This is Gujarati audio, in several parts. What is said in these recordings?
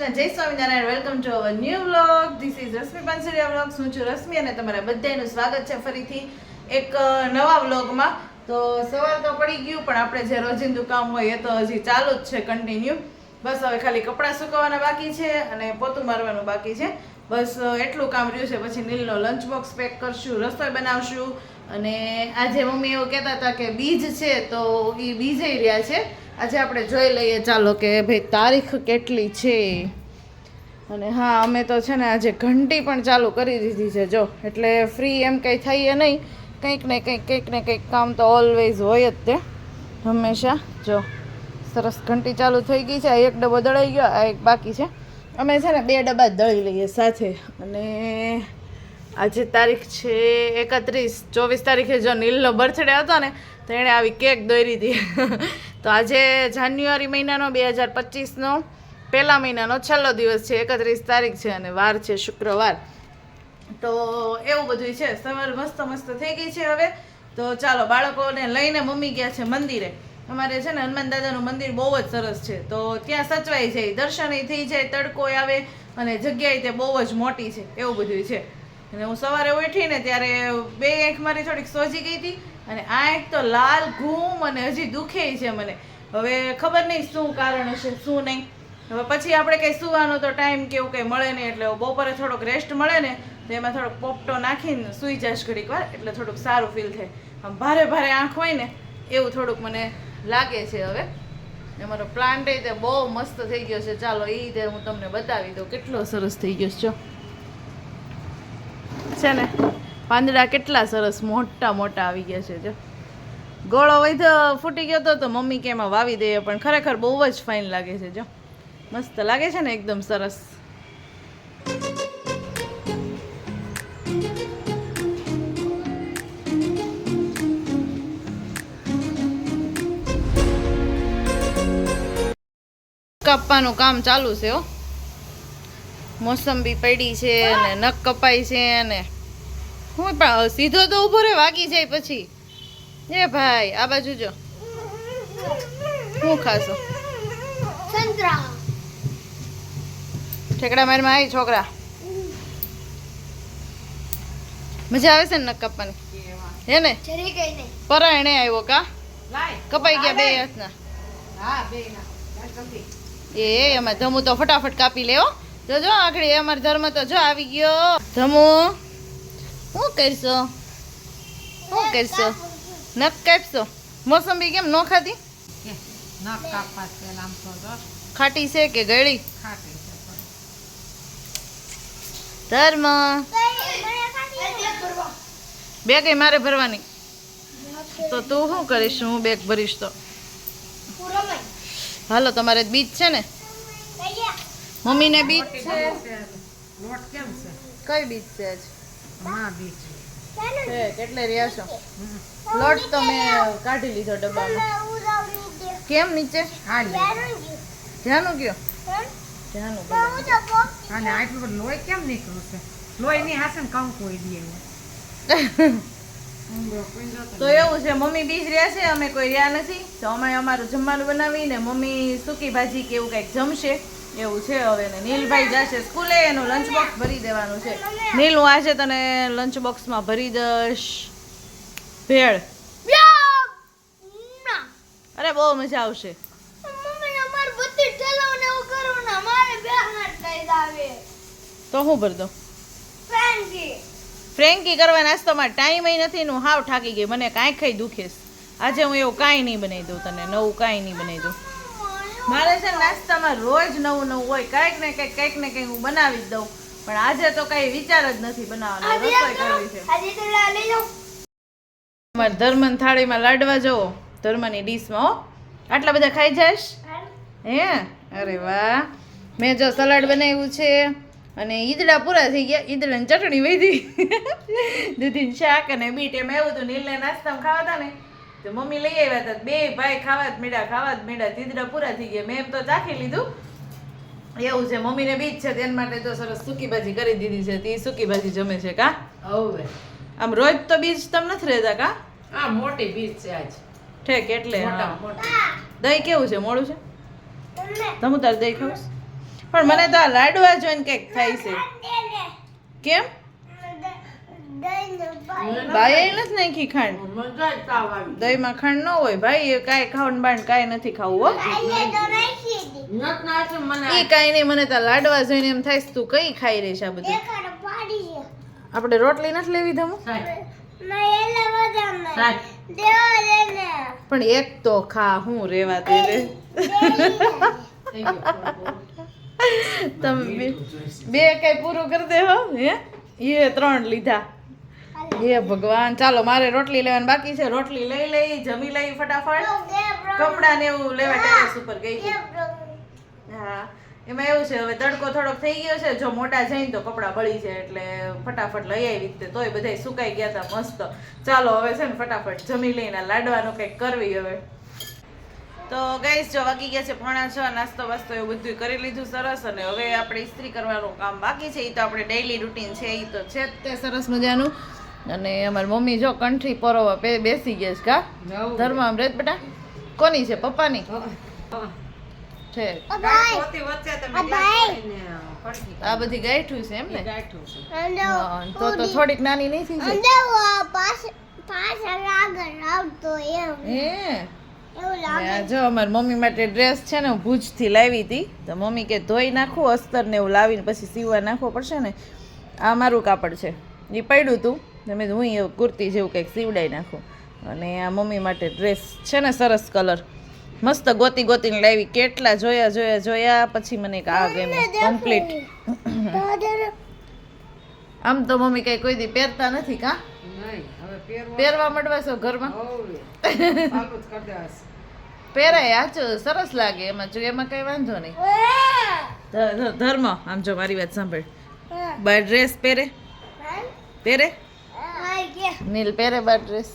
Krishna, Jai Swaminarayan welcome to our new vlog this is Rashmi Pansaria vlog હું છું રશ્મિ અને તમારા બધાનું સ્વાગત છે ફરીથી એક નવા વ્લોગમાં તો સવાર તો પડી ગયું, પણ આપણે જે રોજિંદુ કામ હોય એ તો હજી ચાલુ જ છે કન્ટિન્યુ બસ હવે ખાલી કપડાં સુકવવાના બાકી છે અને પોતું મારવાનું બાકી છે. બસ એટલું કામ રહ્યું છે, પછી નીલનો લંચ બોક્સ પેક કરશું, રસોઈ બનાવશું. અને આજે મમ્મી એવું કહેતા હતા કે બીજ છે, તો એ બીજે રહ્યા છે. આજે આપણે જોઈ લઈએ, ચાલો કે ભાઈ તારીખ કેટલી છે? અને હા, અમે તો છે ને આજે ઘંટી પણ ચાલુ કરી દીધી છે, જો. એટલે ફ્રી એમ કંઈ થઈએ નહીં. કંઈક ને કંઈક કંઈક ને કંઈક કામ તો ઓલવેઝ હોય જ તે. હંમેશા, જો. સરસ ઘંટી ચાલુ થઈ ગઈ છે, આ એક ડબ્બો દળાઈ ગયો, આ એક બાકી છે. અમે છે ને બે ડબ્બા દળી લઈએ સાથે. અને આજે તારીખ છે એકત્રીસ. ચોવીસ તારીખે જો નીલનો બર્થડે હતો ને, તો એણે આવી કેક દોરી હતી. તો આજે જાન્યુઆરી મહિનાનો બે હજાર પચીસનો પહેલા મહિનાનો છેલ્લો દિવસ છે, એકત્રીસ તારીખ છે અને વાર છે શુક્રવાર. તો એવું બધું છે, સવાર મસ્ત મસ્ત થઈ ગઈ છે હવે. તો ચાલો, બાળકોને લઈને મમ્મી ગયા છે મંદિરે. અમારે છે ને હનુમાન દાદાનું મંદિર બહુ જ સરસ છે. તો ત્યાં સચવાઈ જાય, દર્શન થઈ જાય, તડકો આવે અને જગ્યાએ તે બહુ જ મોટી છે, એવું બધું છે. અને હું સવારે ઉઠીને ત્યારે બે આંખ મારી થોડીક સોજી ગઈ હતી. અને આ આંખ તો લાલ ઘૂમ અને હજી દુખે છે મને. હવે ખબર નહીં શું કારણ હશે, શું નહીં. હવે પછી આપણે કંઈ સુવાનો તો ટાઈમ કે એવું કંઈ મળે નહીં, એટલે બપોરે થોડોક રેસ્ટ મળે ને, તો એમાં થોડોક પોપટો નાખીને સૂઈ જાશ ઘડીક વાર, એટલે થોડુંક સારું ફીલ થાય. આમ ભારે ભારે આંખ હોય ને, એવું થોડુંક મને લાગે છે હવે. અમારો મારો પ્લાન્ટ એ તે બહુ મસ્ત થઈ ગયો છે. ચાલો એ રીતે હું તમને બતાવી દઉં. કેટલો સરસ થઈ ગયો છે છે ને? પાંદડા કેટલા સરસ મોટા મોટા આવી ગયા છે, જો. ગોળો વૈધ ફૂટી ગયો હતો તો મમ્મી કે એમાં વાવી દઈએ, પણ ખરેખર બહુ જ ફાઇન લાગે છે, જો. મસ્ત લાગે છે ને એકદમ સરસ. કાપવાનું કામ ચાલુ છે મોસંબી પડી છે અને નખ કપાય છે અને હું પણ સીધો તો ઊભો રે વાગી જાય પછી. એ ભાઈ આ બાજુ જો. હું ખાશો? સંતરા. ઠેકડા મારમાં આવી છોકરા. મજા આવે છે ને નખ કાપવાની હે ને? પરાયણે આવ્યો કા? કપાઈ ગયા બે હાથના. એ એમાં ધમુ તો ફટાફટ કાપી લેવો જોજો આખડી અમાર ધર્મ તો જો આવી ગયો. ધમુ. શું કરશો? શું કરશો? નખ કાપશો? મોસંબી કેમ ન ખાધી? નખ કાપવા છે આમ તો જો. ખાટી છે કે ગળી? ખાટી છે પણ. ધર્મ. બેગ મારે ભરવાની. તો તું શું કરીશ? હું બેગ ભરીશ તો. હાલો તમારે બીજ છે ને? મમ્મીને બીજ છે? કેમ છે? કઈ બીજ છે કેટલે રહ્યા છો? તો મેં કાઢી લીધો ડબ્બામાં. કેમ નીચે? હાલે ધ્યાનું કયો ધ્યાનું અને આટલું બધું લોહી કેમ નીકળ્યું છે? લોહી નહીં હાસે ને કંકુ હોય દે તો એવું છે મમ્મી બીજ રહ્યા છે? અમે કોઈ રહ્યા નથી? તો અમે અમારું જમવાનું બનાવીને મમ્મી સૂકી ભાજી કે એવું કંઈક જમશે. એવું છે હવે ને. નીલભાઈ જશે સ્કૂલે, એનું લંચ બોક્સ ભરી દેવાનું છે. નીલ, હું આજે તને લંચ બોક્સમાં ભરી દઈશ. ભેળ. અરે, બહુ મજા આવશે. તો હું ભર દઉં? ફ્રેન્કી કરવા નાસ્તામાં ટાઈમ નથી હું હાવ થાકી ગઈ. મને કાંઈ ખાઈ દુખે આજે હું એવું કાંઈ નહીં બનાવી દઉં તને. નવું કાંઈ નહીં બનાવી દઉં. મારે છે નાસ્તામાં રોજ નવું નવું હોય કાંઈક ને કંઈક કંઈક ને કંઈક હું બનાવી જ દઉં. પણ આજે તો કઈ વિચાર જ નથી બનાવવાનો રસોઈ કરવી છે. અમારે ધર્મન થાળીમાં લાડવા જવો ધર્મની ડીશમાં હો. આટલા બધા ખાઈ જાશ હે? અરે વાહ. મેં જો સલાડ બનાવ્યું છે અને ઈદડા પૂરા થઈ ગયા. ઈદડાની ચટણી વધી. દૂધીનું શાક અને બીટ એમ એવું હતું. નીલને નાસ્તામાં ખાવા હતા ને. તો મમ્મી લઈ આવ્યા હતા બે ભાઈ ખાવા જ મેળા ખાવા જ મેળા ધીદડા પૂરા થઈ ગયા. મેં એમ તો ચાખી લીધું. એવું છે. મમ્મીને બીજ છે. તેના માટે તો સરસ સૂકી ભાજી કરી દીધી છે. તે સૂકી ભાજી જમે છે કા? હવે આમ રોજ તો બીજ તમ નથી રહેતા કા? આ મોટી બીજ છે આજ. ઠેક એટલે મોટા હા. મોટા દહીં કેવું છે? મોડું છે? તમે તાર દહીં ખાવ છે? પણ મને તો આ લાડવા જોઈને કંઈક થાય છે. કેમ? બાએ નથી નાખી ખાંડ. દહીંમાં ખાંડ ન હોય. ભાઈ એ કાંઈ ખાવાનું બાંડ કાંઈ નથી ખાવું હો. એ કાંઈ નહીં મને તો લાડવા જોઈને એમ થાય તું કઈ ખાઈ રહીશ આ બધું? આપણે રોટલી નથી લેવી ધમુ? પણ એક તો ખા હું રેવા તે રે. તમે બે- કઈ પૂરું કરી દે હો હે? એ ત્રણ લીધા. હે ભગવાન ચાલો મારે રોટલી લેવાની બાકી છે. રોટલી લઈ લઈ જમી લઈ ફટાફટ. કપડા ને એવું લેવા ટેરેસ ઉપર ગઈ હા એમાં એવું છે હવે તડકો થોડોક થઈ ગયો છે. જો મોટા જઈને તો કપડાં બળી જાય એટલે ફટાફટ લઈ આવી તે તોય બધાય સુકાઈ ગયા હતા મસ્ત. ચાલો હવે છે ને ફટાફટ જમી લઈને લાડવાનું કંઈક કરવી હવે. તો ગઈસ જો વાગી ગયા છે પોણા છ નાસ્તો વાસ્તો એવું બધું કરી લીધું સરસ. અને હવે આપણે ઇસ્ત્રી કરવાનું કામ બાકી છે. એ તો આપણે ડેઈલી રૂટીન છે એ તો છે તે સરસ મજાનું. અને અમારી મમ્મી જો કંઠી પરોવા પે બેસી ગયા છે કા? ધર્મા અમૃત બેટા? કોની છે પપ્પાની? છે. આ બધી ગાંઠું છે એમ ને? તો તો થોડીક નાની નહીં થઈ આ જો અમારી મમ્મી માટે ડ્રેસ છે ને હું ભુજથી લાવી હતી. તો મમ્મી કે ધોઈ નાખું અસ્તર ને એવું લાવીને પછી સીવવા નાખવો પડશે ને. આ મારું કાપડ છે. એ પડ્યું હતું તમે હું એ કુર્તી જેવું કંઈક સીવડાવી નાખું. અને આ મમ્મી માટે ડ્રેસ છે ને સરસ કલર મસ્ત ગોતી ગોતીને લાવી. કેટલા જોયા જોયા જોયા. પછી મને એક આ ગેમ કમ્પ્લીટ આમ તો મમ્મી કઈ કોઈ દી પહેરતા નથી કા? પહેરવા મળવાશો છો ઘરમાં. પહેરાય આચો સરસ લાગે. એમાં જો એમાં કઈ વાંધો નહીં. ધર્મ આમ જો મારી વાત સાંભળ. બાય ડ્રેસ પહેરે? પહેરે? નીલ પહેરે બાર ડ્રેસ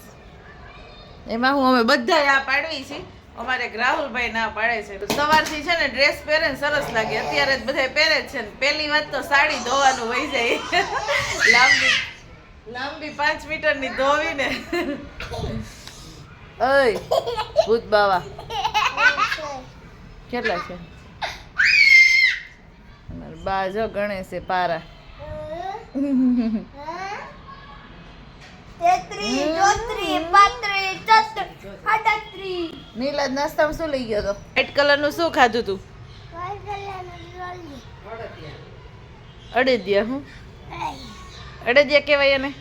એમાં હું અમે બધા આ પાડવી છીએ અમારે રાહુલભાઈ ના પાડે છે. તો સવારથી છે ને ડ્રેસ પહેરે ને સરસ લાગે. અત્યારે જ બધા પહેરે જ છે ને. પહેલી વાત તો સાડી ધોવાનું વહી જાય. લાંબી લાંબી પાંચ મીટરની ધોવી ને ઓય ભૂત બાવા. કેટલા છે? બાજો બા જો ગણે છે પારા. નીલા નાસ્તામાં શું લઈ ગયો તો? વ્હાઈટ કલરનું શું ખાધું તું? અડદિયા હું અડદિયા કહેવાય એને?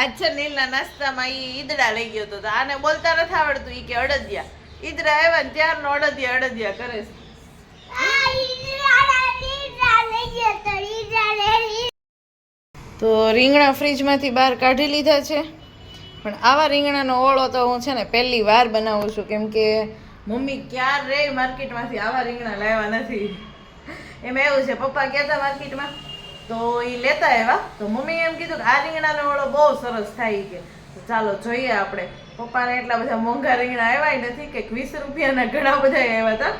આજ છે નીલના નાસ્તામાં એ ઈદડા લઈ ગયો તો આને બોલતા નથી આવડતું ઈ કે અડદિયા. ઈદડા આવ્યા ને ત્યારનો અડદિયા અડદિયા કરે છે. તો રીંગણા ફ્રીજમાંથી બહાર કાઢી લીધા છે. પણ આવા રીંગણાનો ઓળો તો હું છે ને પહેલી વાર બનાવું છું. કેમ કે મમ્મી ક્યારે માર્કેટમાંથી આવા રીંગણા લાવ્યા નથી. એમાં એવું છે. પપ્પા કહેતા માર્કેટમાં, તો એ લેતા આવ્યા? તો મમ્મીએ એમ કીધું કે, આ રીંગણાનો ઓળો બહુ સરસ થાય કે. ચાલો જોઈએ આપણે. પપ્પાને એટલા બધા મોંઘા રીંગણા આવ્યા નથી કે વીસ રૂપિયાના ઘણા બધા આવ્યા હતા.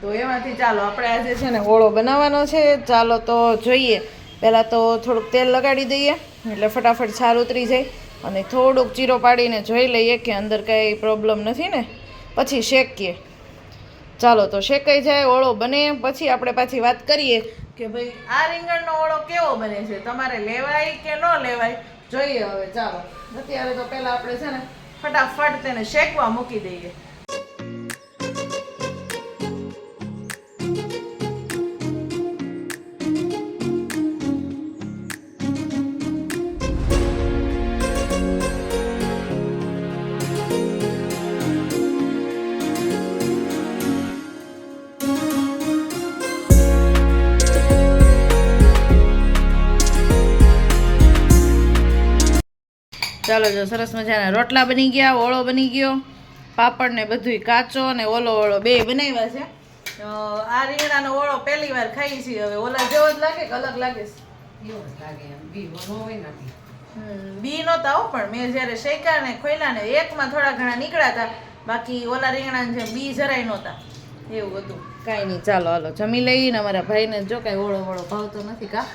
તો એમાંથી ચાલો, આપણે આજે છે ને ઓળો બનાવવાનો છે. ચાલો તો જોઈએ. પહેલાં તો થોડુંક તેલ લગાડી દઈએ, એટલે ફટાફટ છાર ઉતરી જાય અને થોડુંક ચીરો પાડીને જોઈ લઈએ કે અંદર કાંઈ પ્રોબ્લેમ નથી ને. પછી શેકીએ. ચાલો તો શેકાઈ જાય, ઓળો બને, પછી આપણે પાછી વાત કરીએ કે ભાઈ આ રીંગણનો ઓળો કેવો બને છે, તમારે લેવાય કે ન લેવાય? જોઈએ હવે, ચાલો. અત્યારે તો પહેલાં આપણે છે ને ફટાફટ તેને શેકવા મૂકી દઈએ. ચાલો જો સરસ મજાના રોટલા બની ગયા ઓળો બની ગયો પાપડ ને બધુંય કાચો ને ઓલો ઓળો બે બનાવ્યા છે. આ રીંગણાનો ઓળો પહેલી વાર ખાઈ છીએ હવે. ઓલા જેવો જ લાગે કે અલગ લાગે એવું લાગે બી નહોતા હો પણ મેં જ્યારે શેકા ને ખોયલા ને એકમાં થોડા ઘણા નીકળ્યા હતા બાકી ઓલા રીંગણા છે બી જરાય નહોતા એવું હતું કાંઈ નહીં ચાલો હાલો જમી લઈને અમારા ભાઈને. જો કાંઈ ઓળો ઓળો ભાવતો નથી કા.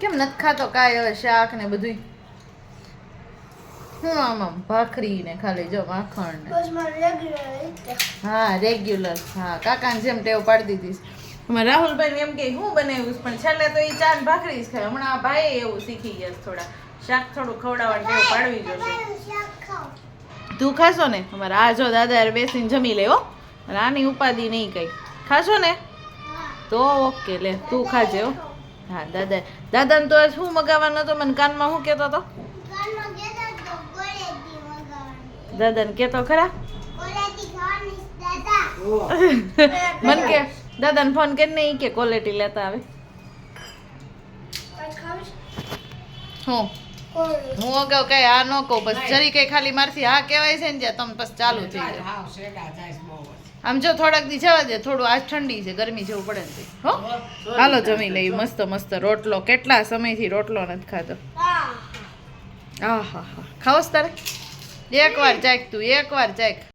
કેમ નથી ખાતો? કાંઈ હવે શાક ને બધુંય. હું આમ આમ ભાખરી ને ખાલી જો માખણ ને હા રેગ્યુલર હા. કાકાને જેમ ટેવ પાડી દીધી. રાહુલભાઈ એમ કે હું બનાવ્યું? પણ છેલ્લે તો એ ચાન ભાખરી જ ખાય. હમણાં ભાઈ એવું શીખી ગયા થોડા. શાક થોડું ખવડાવવાનું ટેવ પાડવી જોશે. તું ખાશો ને? અમારા આ જો દાદા હારે બેસીને જમી લે હો. આની ઉપાધિ નહીં કઈ. ખાશો ને? તો ઓકે લે. તું ખાજે હો. હા દાદા. દાદાને તો શું મગાવવાનો હતો? મને કાનમાં શું કહેતો હતો કાનમાં કહેતા તો કોલેથી મગાવવાની દાદાને કહેતો ખરા. મન કે દાદાને ફોન કરીને નહીં કે ક્વોલિટી લેતા આવે. હું? હું અગાઉ કઈ આ ન કહું બસ જરી કઈ ખાલી મારથી હા કહેવાય છે ને જ્યાં તમે બસ ચાલુ થઈ જાય. આમ જો થોડાક દી જવા દે થોડું આજ ઠંડી છે ગરમી જેવું પડે ને હો? હાલો જમી લઈ મસ્ત મસ્ત રોટલો. કેટલા સમયથી રોટલો નથી ખાધો? હા. આ હા હા ખાવસ તારે? એક વાર ચાખ તું એક વાર ચાખ